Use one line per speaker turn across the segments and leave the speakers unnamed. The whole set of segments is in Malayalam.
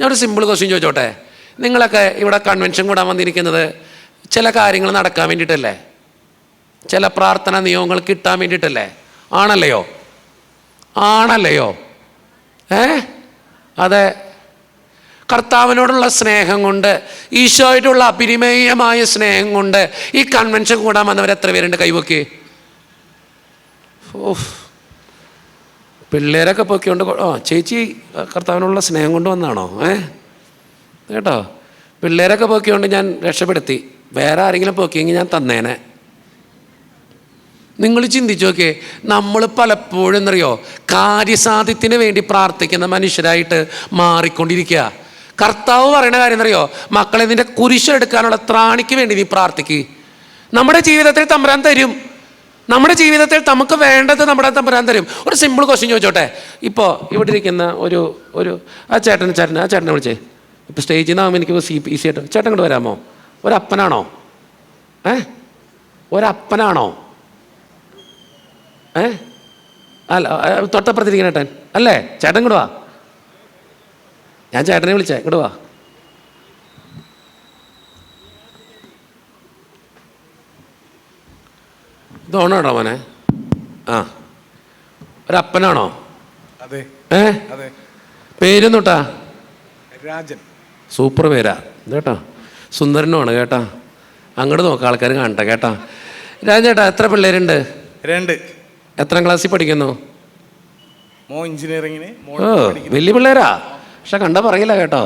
ഞാൻ ഒരു സിമ്പിൾ ക്വസ്റ്റ്യൻ ചോദിച്ചോട്ടെ? നിങ്ങളൊക്കെ ഇവിടെ കൺവെൻഷൻ കൂടാൻ വന്നിരിക്കുന്നത് ചില കാര്യങ്ങൾ നടക്കാൻ വേണ്ടിയിട്ടല്ലേ? ചില പ്രാർത്ഥന നിയമങ്ങൾ കിട്ടാൻ വേണ്ടിയിട്ടല്ലേ? ആണല്ലയോ? ആണല്ലയോ? ഏ? അതെ. കർത്താവിനോടുള്ള സ്നേഹം കൊണ്ട് ഈശോയോടുള്ള അപരിമേയമായ സ്നേഹം കൊണ്ട് ഈ കൺവെൻഷൻ കൂടാൻ വന്നവർ എത്ര പേരുണ്ട് കൈവക്കി ഓഫ് പിള്ളേരൊക്കെ പൊക്കിക്കൊണ്ട് ആ ചേച്ചി കർത്താവിനുള്ള സ്നേഹം കൊണ്ട് വന്നാണോ? ഏ? കേട്ടോ? പിള്ളേരൊക്കെ പൊക്കിക്കൊണ്ട് ഞാൻ രക്ഷപ്പെടുത്തി. വേറെ ആരെങ്കിലും പൊക്കിയെങ്കിൽ ഞാൻ തന്നേനെ. നിങ്ങൾ ചിന്തിച്ചു നോക്കിയേ നമ്മൾ പലപ്പോഴും എന്നറിയോ കാര്യസാധ്യത്തിന് വേണ്ടി പ്രാർത്ഥിക്കുന്ന മനുഷ്യരായിട്ട് മാറിക്കൊണ്ടിരിക്കുക. കർത്താവ് പറയുന്ന കാര്യം എന്നറിയോ മക്കളെ നിന്റെ കുരിശെടുക്കാനുള്ള ത്രാണിക്ക് വേണ്ടി നീ പ്രാർത്ഥിക്കുക നമ്മുടെ ജീവിതത്തിൽ തമ്പുരാൻ തരും. നമ്മുടെ ജീവിതത്തിൽ നമുക്ക് വേണ്ടത് നമ്മുടെ തമ്പുരാൻ തരും. ഒരു സിമ്പിൾ ക്വസ്റ്റ്യൻ ചോദിച്ചോട്ടെ. ഇപ്പോൾ ഇവിടെ ഇരിക്കുന്ന ഒരു ഒരു ആ ചേട്ടൻ ചേട്ടൻ ആ ചേട്ടനെ വിളിച്ചേ. ഇപ്പോൾ സ്റ്റേജിൽ നിന്നാകുമ്പോൾ എനിക്ക് സി ഈസി ആയിട്ട് ചേട്ടൻ കൊണ്ട് വരാമോ? ഒരപ്പനാണോ? ഏ? ഒരപ്പനാണോ? ഏ? അല്ല തൊട്ടപ്പുറത്തിരിക്കുന്ന ചേട്ടൻ അല്ലേ? ചേട്ടൻ ഇങ്ങോട്ട് വാ. ഞാൻ ചേട്ടനെ വിളിച്ചേ ഇങ്ങോട്ട് വാ. ഇതോണോടോ മോനെ? ആ. ഒരപ്പനാണോ? ഏ? പേരൊന്നുട്ടാ?
രാജൻ.
സൂപ്പർ പേരാ. കേട്ടോ സുന്ദരനുമാണ് കേട്ടോ. അങ്ങോട്ട് നോക്കാം ആൾക്കാർ കാണട്ടെ കേട്ടോ. രാജേട്ടാ എത്ര പിള്ളേരുണ്ട്?
രണ്ട്.
എത്രാം ക്ലാസ്സിൽ പഠിക്കുന്നു?
മോ എഞ്ചിനീയറിങ്ങിന്
ഓ വലിയ പിള്ളേരാ? പക്ഷെ കണ്ട പറയില്ല കേട്ടോ.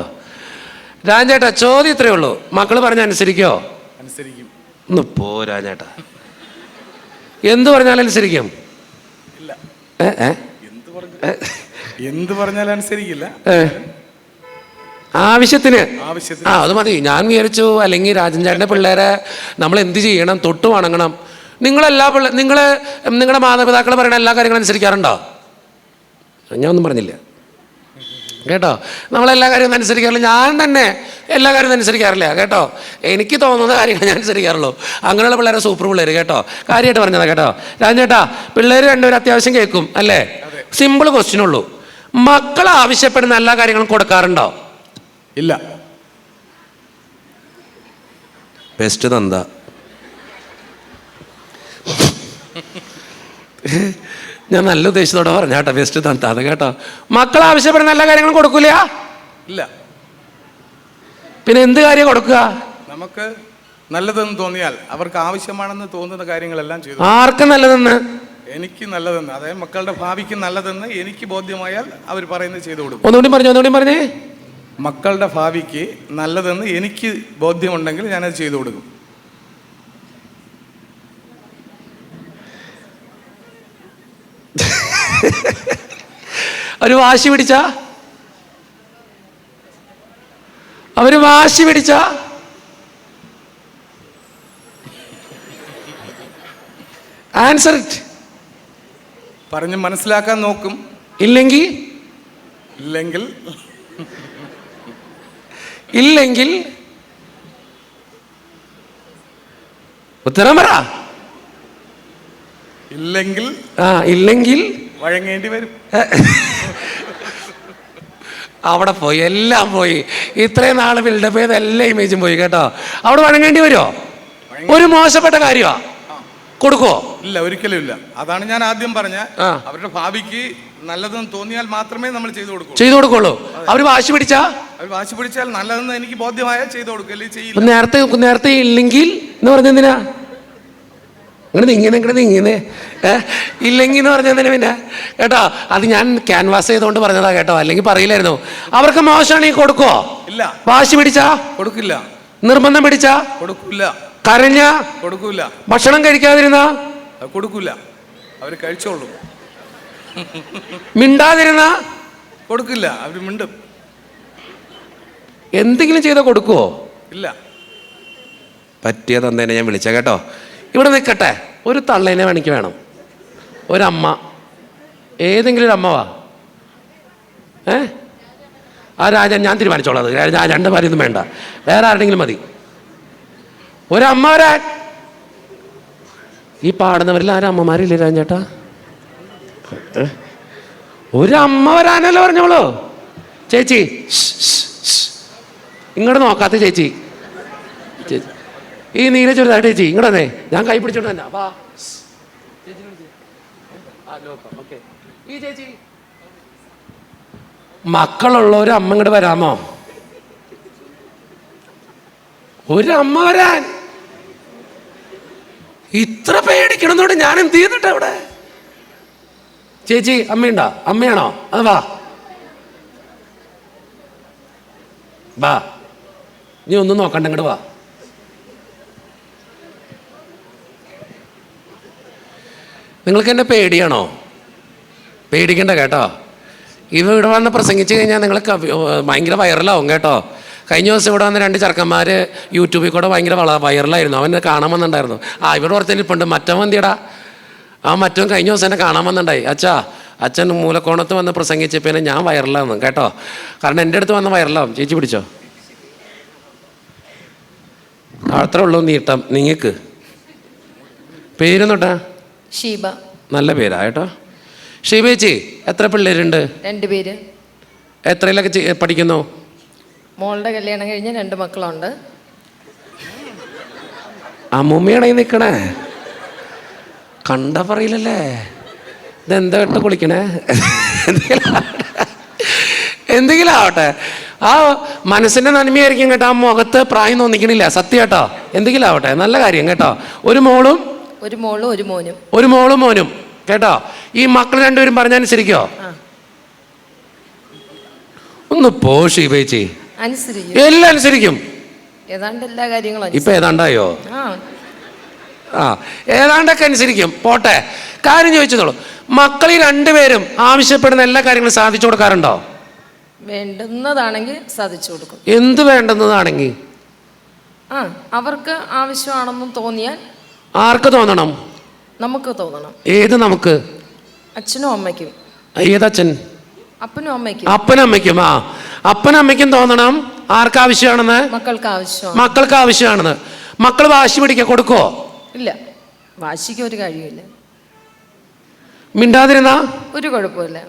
രാജേട്ടാ ചോദ്യം ഇത്രയേ ഉള്ളൂ. മക്കൾ പറഞ്ഞ അനുസരിക്കോ.
അനുസരിക്കും
ഒന്ന് പോ രാജേട്ടാ എന്ത് പറഞ്ഞാൽ അനുസരിക്കും. ഏ
എന്ത് പറഞ്ഞാലും അനുസരിക്കില്ല.
ആവശ്യത്തിന്. ആ അത് മതി. ഞാൻ വിചാരിച്ചു അല്ലെങ്കിൽ രാജൻ ചേട്ടന്റെ പിള്ളേരെ നമ്മൾ എന്ത് ചെയ്യണം? തൊട്ട് വണങ്ങണം. നിങ്ങളെല്ലാ പിള്ളേ നിങ്ങൾ നിങ്ങളുടെ മാതാപിതാക്കൾ പറയുന്ന എല്ലാ കാര്യങ്ങളും അനുസരിക്കാറുണ്ടോ? ഞാൻ ഒന്നും പറഞ്ഞില്ല. കേട്ടോ? നമ്മളെല്ലാ കാര്യവും അനുസരിക്കാറില്ല. ഞാൻ തന്നെ എല്ലാ കാര്യവും അനുസരിക്കാറില്ല കേട്ടോ? എനിക്ക് തോന്നുന്ന കാര്യങ്ങൾ ഞാൻ അനുസരിക്കാറുള്ളൂ. അങ്ങനെയുള്ള പിള്ളേരെ സൂപ്പർ പിള്ളേർ കേട്ടോ? കാര്യമായിട്ട് പറഞ്ഞതാ കേട്ടോ? രാജേട്ടാ പിള്ളേർ രണ്ടുപേരും അത്യാവശ്യം കേൾക്കും അല്ലേ? സിമ്പിൾ ക്വസ്റ്റ്യൻ ഉള്ളൂ. മക്കൾ ആവശ്യപ്പെടുന്ന എല്ലാ കാര്യങ്ങളും കൊടുക്കാറുണ്ടോ?
ഇല്ല.
ബെസ്റ്റ് തന്ത. ഞാൻ നല്ല ഉദ്ദേശത്തോടെ പറഞ്ഞ കേട്ടോ ബെസ്റ്റ് തന്നത് കേട്ടോ. മക്കൾ ആവശ്യപ്പെടുന്ന എല്ലാ കാര്യങ്ങളും കൊടുക്കൂല?
ഇല്ല.
പിന്നെ എന്ത് കാര്യം കൊടുക്കുക?
നമുക്ക് നല്ലതെന്ന് തോന്നിയാൽ അവർക്ക് ആവശ്യമാണെന്ന് തോന്നുന്ന കാര്യങ്ങളെല്ലാം ചെയ്തു.
ആർക്ക് നല്ലതെന്ന്?
എനിക്ക് നല്ലതെന്ന്. അതായത് മക്കളുടെ ഭാവിക്ക് നല്ലതെന്ന് എനിക്ക് ബോധ്യമായാൽ അവർ പറയുന്നത് ചെയ്തു കൊടുക്കും.
ഒന്നുകൂടി പറഞ്ഞു ഒന്നുകൂടി പറഞ്ഞേ.
മക്കളുടെ ഭാവിക്ക് നല്ലതെന്ന് എനിക്ക് ബോധ്യമുണ്ടെങ്കിൽ ഞാനത് ചെയ്തു കൊടുക്കും.
അവർ വാശി പിടിച്ച? അവർ വാശി പിടിച്ച? ആൻസർ ഇറ്റ്
പറഞ്ഞ് മനസ്സിലാക്കാൻ നോക്കും.
ഇല്ലെങ്കിൽ?
ഇല്ലെങ്കിൽ.
ഇല്ലെങ്കിൽ? ഉത്തരം പറ.
ഇല്ലെങ്കിൽ.
ആ ഇല്ലെങ്കിൽ.
വഴങ്ങേണ്ടി വരും.
അവിടെ പോയി എല്ലാം പോയി. ഇത്രയും നാൾ ബിൽഡപ്പ് ചെയ്ത എല്ലാ ഇമേജും പോയി കേട്ടോ. അവിടെ വഴങ്ങേണ്ടി വരുമോ ഒരു മോശപ്പെട്ട കാര്യമാ? കൊടുക്കുവോ?
ഇല്ല ഒരിക്കലും ഇല്ല. അതാണ് ഞാൻ ആദ്യം പറഞ്ഞ. അവരുടെ ഭാവിക്ക് നല്ലതെന്ന് തോന്നിയാൽ മാത്രമേ നമ്മൾ ചെയ്തു കൊടുക്കൂ
ചെയ്തു കൊടുക്കുള്ളൂ. അവർ വാശി പിടിച്ചാ?
അവർ വാശി പിടിച്ചാൽ നല്ലതെന്ന് എനിക്ക് ബോധ്യമായ ചെയ്തു കൊടുക്കും ചെയ്യില്ല.
നേരത്തെ നേരത്തെ ഇല്ലെങ്കിൽ എന്ന് പറഞ്ഞെന്തിനാ? ഇങ്ങനെ ഇങ്ങനെ ഇങ്ങനെ ഇങ്ങനെ ഇല്ലെങ്കിൽ എന്ന് പറഞ്ഞതിന് പിന്നെ കേട്ടോ അത് ഞാൻ ക്യാൻവാസ് ചെയ്തുകൊണ്ട് പറഞ്ഞതാ കേട്ടോ അല്ലെങ്കിൽ പറയില്ലായിരുന്നു. അവർക്ക് മോശമാണെങ്കിൽ കൊടുക്കോ?
ഇല്ല.
വാശി പിടിച്ചാ?
കൊടുക്കില്ല.
നിർബന്ധം പിടിച്ചാ?
കൊടുക്കില്ല.
കരഞ്ഞ?
കൊടുക്കൂല
ഭക്ഷണം കഴിക്കാതിരുന്ന?
കൊടുക്കില്ല. കൊടുക്കൂല അവർ കഴിച്ചോളൂ.
മിണ്ടാതിരുന്ന?
കൊടുക്കില്ല. അവർ മിണ്ടും.
എന്തെങ്കിലും ചെയ്താൽ കൊടുക്കുവോ?
ഇല്ല.
പറ്റിയ തന്തേനെ ഞാൻ വിളിച്ച കേട്ടോ. ഇവിടെ നിൽക്കട്ടെ. ഒരു തള്ളേനെ എനിക്ക് വേണം. ഒരമ്മ. ഏതെങ്കിലും ഒരു അമ്മ വാ. ഏ? ആ രാജൻ ഞാൻ തീരുമാനിച്ചോളാം അത്. ഞാൻ രണ്ട് പേരൊന്നും വേണ്ട. വേറെ ആരുടെങ്കിലും മതി. ഒരമ്മ വരാൻ ഈ പാടുന്നവരിൽ ആരും അമ്മമാരില്ലേ രാജേട്ടാ? ഒരമ്മ വരാനല്ലേ പറഞ്ഞോളൂ. ചേച്ചി ഇങ്ങോട്ട് നോക്കാത്ത ചേച്ചി. ഈ നീല ചുരിദാർ ചേച്ചി ഇങ്ങോട്ട് വന്നേ. ഞാൻ കൈ പിടിച്ചോണ്ട് തന്നെ വാ. ഈ ചേച്ചി. മക്കളുള്ള ഒരു അമ്മ ഇങ്ങോട്ട് വരാമോ? ഒരു അമ്മ വരാൻ. ഇത്ര പേടിക്കണമെന്നോട് ഞാൻ എന്ത് ചെയ്തിട്ട് അവിടെ? ചേച്ചി അമ്മയുണ്ടോ? അമ്മയാണോ? അത് വാ. വാ. നീ ഒന്നും നോക്കണ്ട ഇങ്ങോട്ട് വാ. നിങ്ങൾക്ക് എന്നെ പേടിയാണോ? പേടിക്കണ്ട കേട്ടോ. ഇവ ഇവിടെ വന്ന് പ്രസംഗിച്ച് കഴിഞ്ഞാൽ നിങ്ങൾ ഭയങ്കര വൈറലാവും കേട്ടോ. കഴിഞ്ഞ ദിവസം ഇവിടെ വന്ന രണ്ട് ചെറുക്കന്മാർ യൂട്യൂബിൽ കൂടെ ഭയങ്കര വൈറലായിരുന്നു. അവനെ കാണാൻ വന്നിട്ടുണ്ടായിരുന്നു. ആ ഇവിടെ ഓർത്തിരിപ്പുണ്ട് മറ്റവൻ എന്തിടാ ആ മറ്റവൻ കഴിഞ്ഞ ദിവസം എന്നെ കാണാൻ വന്നിട്ടുണ്ടായി. അച്ഛാ അച്ഛൻ മൂലക്കോണത്ത് വന്ന് പ്രസംഗിച്ച പിന്നെ ഞാൻ വൈറലാവുന്നു കേട്ടോ. കാരണം എന്റെ അടുത്ത് വന്ന വൈറലാവും. ചേച്ചി പിടിച്ചോ? അത്രേ ഉള്ളൂ നീട്ടം. നിങ്ങൾക്ക് പേരൊന്നുട്ടാ?
ഷീബ.
നല്ല പേരാ കേട്ടോ. ഷീബേച്ചി എത്ര പിള്ളേരുണ്ട്?
രണ്ടുപേര്
എത്രയിലൊക്കെ ചെ- പഠിക്കുന്നു?
മോളുടെ കല്യാണം കഴിഞ്ഞ് രണ്ട് മക്കളുണ്ട്.
അമ്മൂമ്മയാണെ നിൽക്കണേ കണ്ട പറയില്ലല്ലേ? ഇതെന്താ കേട്ടോ കുളിക്കണേ? എന്തെങ്കിലും ആവട്ടെ. എന്തെങ്കിലും ആവട്ടെ. ആ മനസ്സിന്റെ നന്മയായിരിക്കും കേട്ടോ ആ മുഖത്ത് പ്രായം തോന്നിക്കണില്ല. സത്യം കേട്ടോ. എന്തെങ്കിലും ആവട്ടെ നല്ല കാര്യം കേട്ടോ. ഒരു മോളും
ഒരു മോളും ഒരു മോനും.
ഒരു മോളും മോനും. കേട്ടോ? ഈ മക്കൾ രണ്ടുപേരും പറഞ്ഞനുസരിക്കോ? ഒന്ന് പോ ഷീബേച്ചി
അനുസരിക്കും.
എല്ലാം അനുസരിക്കും.
ഏതാണ്ട് എല്ലാ കാര്യങ്ങളും
ഇപ്പൊ ഏതാണ്ടായോ?
ആ.
ആ ഏതാണ്ടൊക്കെ അനുസരിക്കും. പോട്ടെ. കാര്യം ചോദിച്ചതോളൂ മക്കൾ ഈ രണ്ടുപേരും ആവശ്യപ്പെടുന്ന എല്ലാ കാര്യങ്ങളും സാധിച്ചു കൊടുക്കാറുണ്ടോ?
വേണ്ടുന്നതാണെങ്കിൽ സാധിച്ചു കൊടുക്കും.
എന്ത് വേണ്ടുന്നതാണെങ്കിൽ?
ആ അവർക്ക് ആവശ്യമാണെന്ന് തോന്നിയാൽ
ആർക്ക് തോന്നണം?
നമുക്ക് തോന്നണം.
ഏത് നമുക്ക്?
അച്ഛനും അമ്മയ്ക്കും.
ഏതച്ഛൻ?
അപ്പനും അമ്മയ്ക്കും.
അപ്പനും അമ്മയ്ക്കും ആ. അപ്പനും അമ്മയ്ക്കും തോന്നണം. ആർക്ക് ആവശ്യമാണെന്ന്?
മക്കൾക്ക് ആവശ്യമാണ്.
മക്കൾക്ക് ആവശ്യമാണെന്ന്. മക്കൾ വാശി പിടിക്കാൻ കൊടുക്കോ
ഇല്ല. വാശിക്ക് ഒരു കാര്യമില്ല
മിണ്ടാതിരുന്ന?
ഒരു കുഴപ്പമില്ല.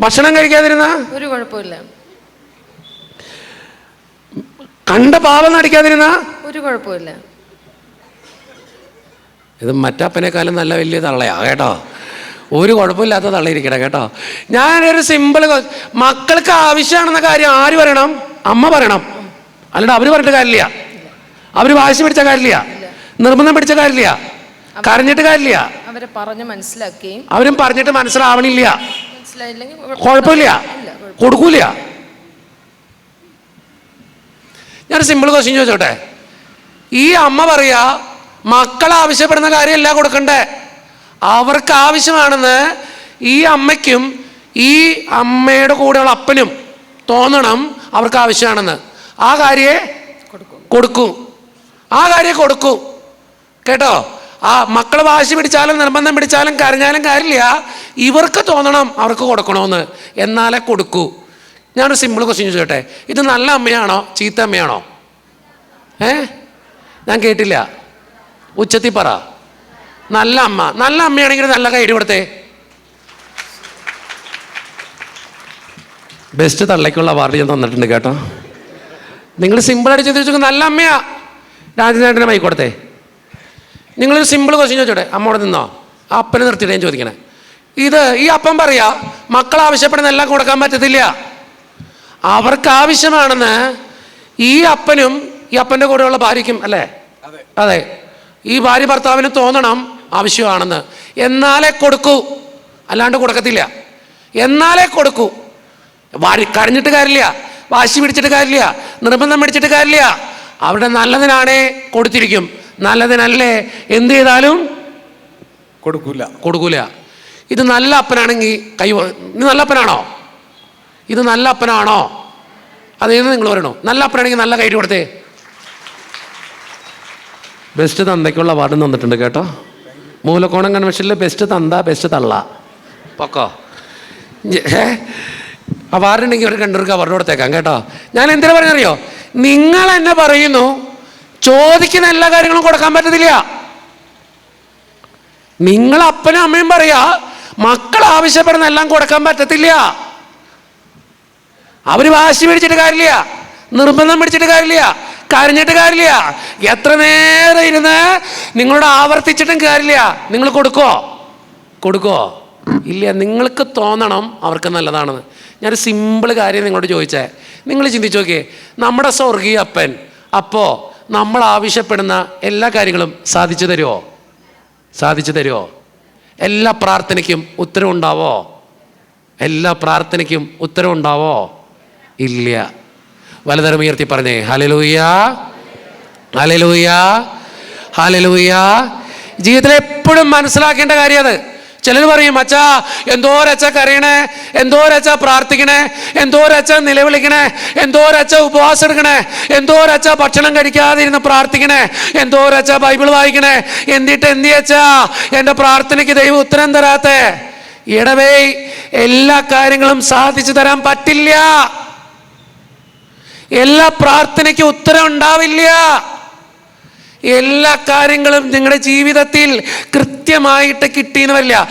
ഭക്ഷണം കഴിക്കാതിരുന്ന?
ഒരു കുഴപ്പമില്ല
കണ്ട പാവം നടിക്കാതിരുന്ന?
ഒരു കുഴപ്പമില്ല
ഇത് മറ്റപ്പനേക്കാളും നല്ല വലിയ തള്ളയാ കേട്ടോ? ഒരു കുഴപ്പമില്ലാത്ത തള്ളയിരിക്കട്ടെ കേട്ടോ? ഞാനൊരു സിമ്പിൾ മക്കൾക്ക് ആവശ്യമാണെന്ന കാര്യം ആര് പറയണം? അമ്മ പറയണം. അല്ലാണ്ട് അവർ പറഞ്ഞിട്ട് കാര്യമില്ല. അവർ വാശി പിടിച്ച കാര്യമില്ല. നിർബന്ധം പിടിച്ച കാര്യമില്ല. കരഞ്ഞിട്ട് കാര്യമില്ല.
അവരെ പറഞ്ഞ് മനസ്സിലാക്കുകയും
അവരും പറഞ്ഞിട്ട് മനസ്സിലാവണില്ല. കുഴപ്പമില്ല. കൊടുക്കൂല. ഞാൻ സിമ്പിൾ ക്വസ്റ്റ്യൻ ചോദിച്ചോട്ടെ? ഈ അമ്മ പറയാ മക്കൾ ആവശ്യപ്പെടുന്ന കാര്യമല്ല കൊടുക്കണ്ടേ? അവർക്ക് ആവശ്യമാണെന്ന് ഈ അമ്മയ്ക്കും ഈ അമ്മയുടെ കൂടെയുള്ള അപ്പനും തോന്നണം അവർക്ക് ആവശ്യമാണെന്ന്. ആ കാര്യേ
കൊടുക്കും.
കൊടുക്കും. ആ കാര്യം കൊടുക്കും. കേട്ടോ? ആ മക്കൾ വാശി പിടിച്ചാലും നിർബന്ധം പിടിച്ചാലും കരഞ്ഞാലും കാര്യമില്ല. ഇവർക്ക് തോന്നണം അവർക്ക് കൊടുക്കണമെന്ന്. എന്നാലേ കൊടുക്കൂ. ഞാനൊരു സിമ്പിൾ ക്വസ്റ്റ്യൻ ചോദിച്ചോട്ടെ. ഇത് നല്ല അമ്മയാണോ? ചീത്ത അമ്മയാണോ? ഏ? ഞാൻ കേട്ടില്ല. ഉച്ചത്തി പറ. നല്ല അമ്മ. നല്ല അമ്മയാണെങ്കിൽ നല്ല കൈ കൊടുത്തേ. ബെസ്റ്റ് തള്ളയ്ക്കുള്ള അവാർഡ് ഞാൻ തന്നിട്ടുണ്ട് കേട്ടോ. നിങ്ങൾ സിമ്പിളായിട്ട് ചോദിച്ചു നല്ല അമ്മയാ. രാജനേട്ടനെ മൈ കൊടുത്തേ. നിങ്ങളൊരു സിമ്പിൾ ക്വസ്റ്റ്യൻ ചോദിച്ചോട്ടെ. അമ്മോടെ നിന്നോ? അപ്പനെ നിർത്തിയിട്ട് ഞാൻ ചോദിക്കണേ. ഇത് ഈ അപ്പം പറയാ മക്കൾ ആവശ്യപ്പെടുന്ന എല്ലാം കൊടുക്കാൻ പറ്റത്തില്ല. അവർക്ക് ആവശ്യമാണെന്ന് ഈ അപ്പനും ഈ അപ്പന്റെ കൂടെയുള്ള ഭാര്യയ്ക്കും അല്ലേ? അതെ. ഈ ഭാര്യ ഭർത്താവിന് തോന്നണം ആവശ്യമാണെന്ന്. എന്നാലേ കൊടുക്കൂ. അല്ലാണ്ട് കൊടുക്കത്തില്ല. എന്നാലേ കൊടുക്കൂ. വാരി കരഞ്ഞിട്ട് കാര്യമില്ല. വാശി പിടിച്ചിട്ട് കാര്യമില്ല. നിർബന്ധം പിടിച്ചിട്ട് കാര്യമില്ല. അവിടെ നല്ലതിനാണേ കൊടുത്തിരിക്കും. നല്ലതിനല്ലേ എന്ത് ചെയ്താലും
കൊടുക്കൂല.
കൊടുക്കൂല. ഇത് നല്ല അപ്പനാണെങ്കിൽ കൈ നല്ല അപ്പനാണോ? ഇത് നല്ല അപ്പനാണോ? അതേന്ന് നിങ്ങൾ പറയണോ? നല്ല അപ്പനാണെങ്കിൽ നല്ല കയറ്റി കൊടുത്തേ. ബെസ്റ്റ് തന്തയ്ക്കുള്ള വാർഡ് തന്നിട്ടുണ്ട് കേട്ടോ. മൂലക്കോണം കൺവെൻഷനിൽ ബെസ്റ്റ് തന്ത ബെസ്റ്റ് തള്ള. പൊക്കോ. ഏ ആ വാർഡുണ്ടെങ്കിൽ ഒരു രണ്ടുപേർക്ക് അവാർഡ് കൊടുത്തേക്കാം കേട്ടോ. ഞാൻ എന്തിനാ പറഞ്ഞറിയോ നിങ്ങൾ എന്നെ പറയുന്നു ചോദിക്കുന്ന എല്ലാ കാര്യങ്ങളും കൊടുക്കാൻ പറ്റത്തില്ല. നിങ്ങൾ അപ്പനും അമ്മയും പറയാ മക്കൾ ആവശ്യപ്പെടുന്ന എല്ലാം കൊടുക്കാൻ പറ്റത്തില്ല. അവർ വാശി പിടിച്ചിട്ട് കാര്യമില്ല. നിർബന്ധം പിടിച്ചിട്ട് കാര്യമില്ല. കരഞ്ഞിട്ട് കാര്യമില്ല. എത്ര നേരം ഇരുന്ന് നിങ്ങളോട് ആവർത്തിച്ചിട്ടും കാര്യമില്ല. നിങ്ങൾ കൊടുക്കോ കൊടുക്കോ ഇല്ല നിങ്ങൾക്ക് തോന്നണം അവർക്ക് നല്ലതാണെന്ന്. ഞാനൊരു സിമ്പിൾ കാര്യം നിങ്ങളോട് ചോദിച്ചേ. നിങ്ങൾ ചിന്തിച്ചു നോക്കിയേ. നമ്മുടെ സ്വർഗീയ അപ്പൻ അപ്പോൾ നമ്മൾ ആവശ്യപ്പെടുന്ന എല്ലാ കാര്യങ്ങളും സാധിച്ചു തരുമോ സാധിച്ചു തരുമോ എല്ലാ പ്രാർത്ഥനയ്ക്കും ഉത്തരവുണ്ടാവോ? എല്ലാ പ്രാർത്ഥനയ്ക്കും ഉത്തരം ഉണ്ടാവോ ഇല്ല. വലതരം ഉയർത്തി പറഞ്ഞേ. ഹലലൂയ ഹലലൂയ ഹലലൂയ ജീവിതത്തിൽ എപ്പോഴും മനസ്സിലാക്കേണ്ട കാര്യം അത്. ചിലർ പറയും അച്ഛാ എന്തോരച്ച കരയണേ? എന്തോരച്ച പ്രാർത്ഥിക്കണേ? എന്തോരച്ച നിലവിളിക്കണേ? എന്തോരച്ച ഉപവാസം എടുക്കണേ? എന്തോരച്ച ഭക്ഷണം കഴിക്കാതെ കഴിക്കാതിരുന്ന് പ്രാർത്ഥിക്കണേ? എന്തോരച്ച ബൈബിൾ വായിക്കണേ? എന്നിട്ട് എന്ത് വെച്ചാ എന്റെ പ്രാർത്ഥനയ്ക്ക് ദൈവം ഉത്തരം തരാത്തേ. ഇടവേ എല്ലാ കാര്യങ്ങളും സാധിച്ചു തരാൻ പറ്റില്ല. എല്ലാ പ്രാർത്ഥനയ്ക്കും ഉത്തരം ഉണ്ടാവില്ല. എല്ലാ കാര്യങ്ങളും നിങ്ങളുടെ ജീവിതത്തിൽ കൃത്യമായിട്ട് കിട്ടിയെന്ന് വരില്ല.